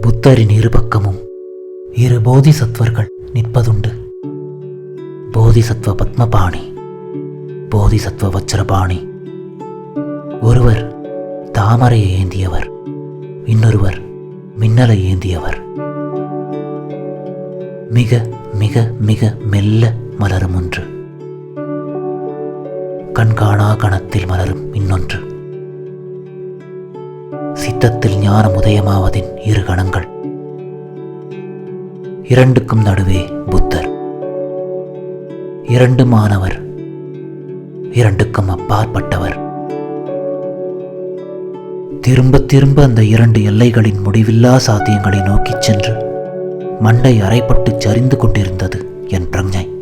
புத்தரின் இருபக்கமும் இரு போதிசத்வர்கள் நிற்பதுண்டு. போதிசத்வ பத்மபாணி போதிசத்வ வச்சரபாணி. ஒருவர் தாமரையை ஏந்தியவர் இன்னொருவர் மின்னலை ஏந்தியவர். மிக மிக மிக மெல்ல மலரும் ஒன்று. கண்காணா கணத்தில் மலரும் இன்னொன்று. சித்தத்தில் ஞானம் உதயமாவதின் இரு கணங்கள். இரண்டுக்கும் நடுவே புத்தர். இரண்டு மாணவர். இரண்டுக்கும் அப்பாற்பட்டவர். திரும்ப திரும்ப அந்த இரண்டு எல்லைகளின் முடிவில்லா சாத்தியங்களை நோக்கிச் சென்று மண்டை அரைப்பட்டு சரிந்து கொண்டிருந்தது என் பிரஞ்சை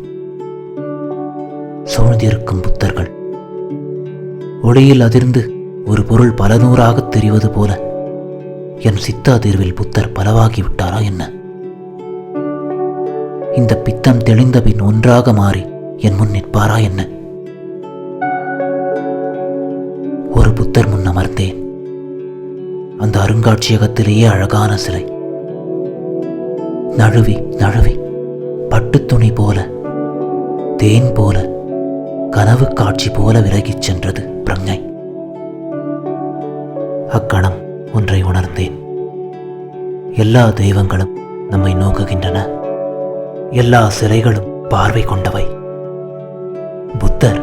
சூழ்ந்திருக்கும் புத்தர்கள். ஒளியில் அதிர்ந்து ஒரு பொருள் பல நூறாகத் தெரிவது போல என் சித்த அதிர்வில் புத்தர் பலவாகிவிட்டாரா என்ன? இந்த பித்தம் தெளிந்த பின் ஒன்றாக மாறி என் முன் நிற்பாரா என்ன? ஒரு புத்தர் முன் அமர்ந்தேன். அந்த அருங்காட்சியகத்திலேயே அழகான சிலை. நழுவி நழுவி. பட்டுத் துணி போல தேன் போல கனவு காட்சி போல விலகிச் சென்றது பிரங்கை அக்கணம் ஒன்றை உணர்ந்தேன். எல்லா தெய்வங்களும் நம்மை நோக்குகின்றன. எல்லா சிலைகளும் பார்வை கொண்டவை. புத்தர்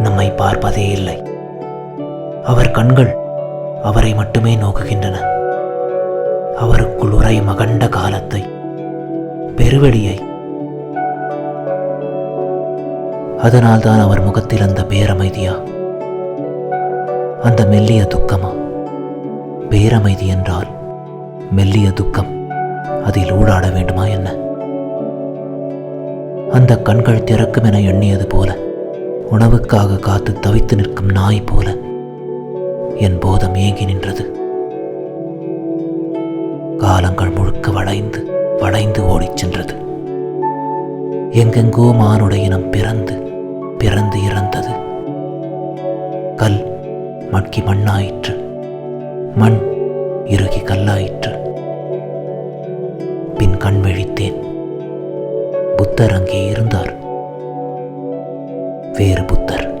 நம்மை பார்ப்பதே இல்லை. அவர் கண்கள் அவரை மட்டுமே நோக்குகின்றன. அவருக்குள் உரை மகண்ட காலத்தை பெருவெளியை. அதனால்தான் அவர் முகத்தில் அந்த பேரமைதியா? அந்த மெல்லிய துக்கமா? பேரமைதி என்றால் மெல்லிய துக்கம். அதில் ஊடாட வேண்டுமா என்ன? அந்த கண்கள் திறக்கும் என எண்ணியது போல உணவுக்காக காத்து தவித்து நிற்கும் நாய் போல என் போதம் ஏங்கி நின்றது. காலங்கள் முழுக்க வளைந்து படைந்து ஓடிச் சென்றது. எங்கெங்கோ மானுடைய இனம் பிறந்து பிறந்து இறந்தது. கல் மட்கி மண்ணாயிற்று மண் இறுகி கல்லாயிற்று. பின் கண் விழித்தேன். புத்தர் அங்கே இருந்தார். வேறு புத்தர்